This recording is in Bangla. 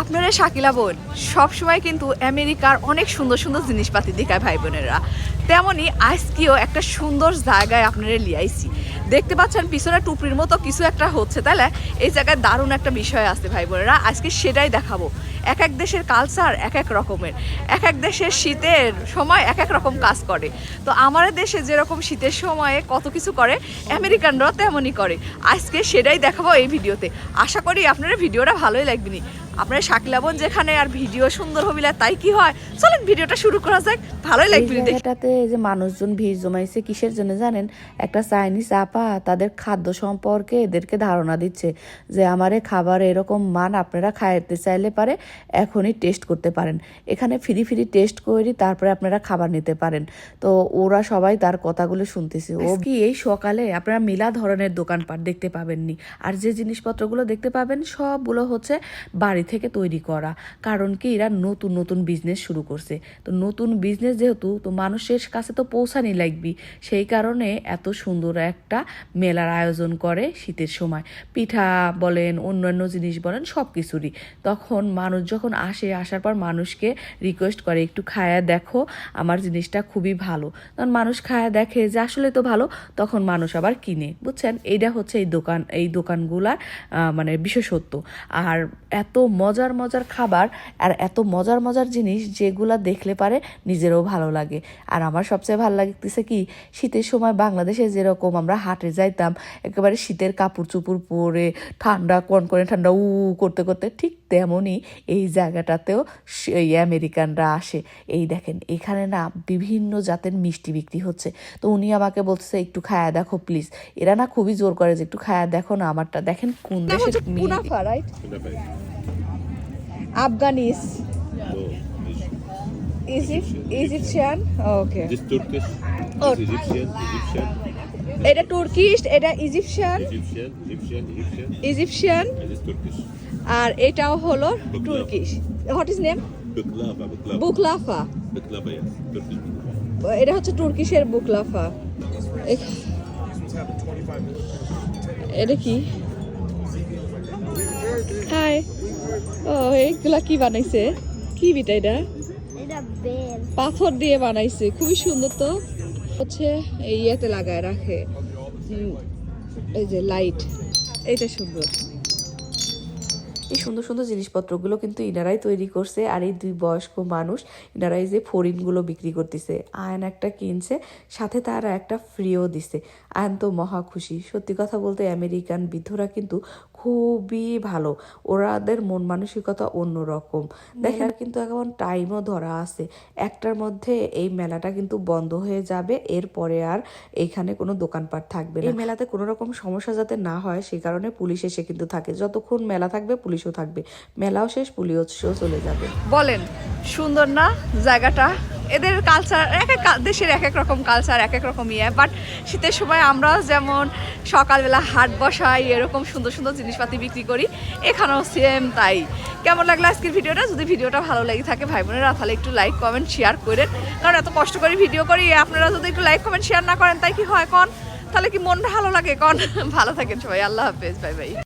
আপনারা শাকিলা বোন, সবসময় কিন্তু আমেরিকার অনেক সুন্দর সুন্দর জিনিসপাতি দেখায় ভাই বোনেরা। তেমনই আজকেও একটা সুন্দর জায়গায় আপনারা লিয়াইছি দেখতে পাচ্ছেন পিছনে টুপরির মতো কিছু একটা হচ্ছে তাহলে এই জায়গায় দারুণ একটা বিষয় আছে ভাই বোনেরা। আজকে সেটাই দেখাবো। এক এক দেশের কালচার এক এক রকমের। এক এক দেশের শীতের সময় এক এক রকম কাজ করে। তো আমাদের দেশে যেরকম শীতের সময়ে কত কিছু করে আমেরিকানরাও তেমনই করে। আজকে সেটাই দেখাবো এই ভিডিওতে। আশা করি আপনারা ভিডিওটা ভালোই লাগবে নি আপনারা শাকিলা বোন যেখানে আর ভিডিও সুন্দর হবিলা তাই কি হয়? চলেন ভিডিওটা শুরু করা যাক। ভালোই লাগবে এই যে মানুষজন ভিড় জমাইছে কিসের জন্য জানেন? একটা চাইনিজ আপা তাদের খাদ্য সম্পর্কে এদেরকে ধারণা দিচ্ছে যে আমারে খাবার এরকম মান আপনারা খাইতে চাইলে পারে এখনই টেস্ট করতে পারেন। এখানে ফ্রি ফ্রি টেস্ট করি তারপরে আপনারা খাবার নিতে পারেন। তো ওরা সবাই তার কথাগুলো শুনতেছে। ও কি এই সকালে আপনারা মেলা ধরনের দোকানপাট দেখতে পাবেননি। আর যে জিনিসপত্রগুলো দেখতে পাবেন সবগুলো হচ্ছে বাড়ি থেকে তৈরি করা। কারণ কি এরা নতুন নতুন বিজনেস শুরু করছে। তো নতুন বিজনেস যেহেতু, তো মানুষের কাছে তো পৌঁছানি লাগবে। সেই কারণে এত সুন্দর একটা মেলার আয়োজন করে শীতের সময়। পিঠা বলেন, অন্যান্য জিনিস বলেন সব কিছুরই তখন মানুষ যখন আসে, আসার পর মানুষকে রিকোয়েস্ট করে, একটু খায়া দেখো, আমার জিনিসটা খুবই ভালো। তখন মানুষ খায়া দেখে যে, আসলে তো ভালো। তখন মানুষ আবার কিনে, বুঝছেন? এইটা হচ্ছে এই দোকান, এই দোকানগুলার মানে বিশেষত্ব। আর এত মজার মজার খাবার আর এত মজার মজার জিনিস যেগুলা দেখলে পারে নিজেরও ভালো লাগে। আর আমার সবচেয়ে ভালো লাগতেছে কি, শীতের সময় বাংলাদেশে যেরকম আমরা হাটে যাইতাম, একেবারে শীতের কাপড় চুপড় পরে ঠান্ডা কোন করে ঠান্ডা উ করতে করতে, ঠিক তেমনই এই জায়গাটাতেও এই আমেরিকানরা আসে। এই দেখেন এখানে না বিভিন্ন জাতের মিষ্টি বিক্রি হচ্ছে। তো উনি আমাকে বলছে একটু খায়া দেখো প্লিজ। এরা না খুবই জোর করে যে একটু খায়া দেখো না আমারটা। দেখেন কোন Dabei. আফগানিস। is Egyptian. Okay this Turkish, Oh. Egyptian, Egyptian, এটা তুর্কিশ এটা ইজিপশিয়ান ইজিপশিয়ান. আর এটাও হলো তুর্কিশ হোয়াট ইজ নেম. বুকলাফা. এটা হচ্ছে তুর্কিশের বুকলাফা এটা কি? হাই ও এইগুলা কি বানাইছে? কি বিটা এটা? পাথর দিয়ে বানাইছে। খুবই সুন্দর তো। হচ্ছে ইয়েতে লাগায় রাখে। এই যে লাইট এইটা সুন্দর। এই সুন্দর সুন্দর জিনিসপত্রগুলো কিন্তু ইনারাই তৈরি করছে আর এই দুই বয়স্ক মানুষ ইনারাই যে ফরিনগুলো বিক্রি করতেছে। আয়ন একটা কিনছে, সাথে তারা একটা ফ্রিও দিছে। আয়ন তো মহা খুশি। সত্যি কথা বলতে আমেরিকান বৃদ্ধরা কিন্তু খুবই ভালো। ওরাদের মন মানসিকতা অন্যরকম। দেখেন কিন্তু এখন টাইমও ধরা আছে। একটার মধ্যে এই মেলাটা কিন্তু বন্ধ হয়ে যাবে। এরপরে আর এখানে কোনো দোকানপাট থাকবে না। এই মেলাতে কোনো রকম সমস্যা যাতে না হয় সেই কারণে পুলিশ এসে কিন্তু থাকে। যতক্ষণ মেলা থাকবে পুলিশও থাকবে। মেলাও শেষ পুলিশও চলে যাবে। বলেন সুন্দর না জায়গাটা? এদের কালচার এক এক দেশের এক এক রকম কালচার এক এক রকম ইয়ে। বাট শীতের সময় আমরা যেমন সকালবেলা হাট বসাই, এরকম সুন্দর সুন্দর জিনিসপাতি বিক্রি করি, এখানেও সেম তাই। কেমন লাগল আজকের ভিডিওটা? যদি ভিডিওটা ভালো লেগে থাকে, ভাই বোনেরা, তাহলে একটু লাইক কমেন্ট শেয়ার করেন। কারণ এত কষ্ট করে ভিডিও করি, আপনারা যদি একটু লাইক কমেন্ট শেয়ার না করেন, তাই কি হয় কন? তাহলে কি মন ভালো লাগে কন? ভালো থাকেন সবাই, আল্লাহ হাফেজ বাই বাই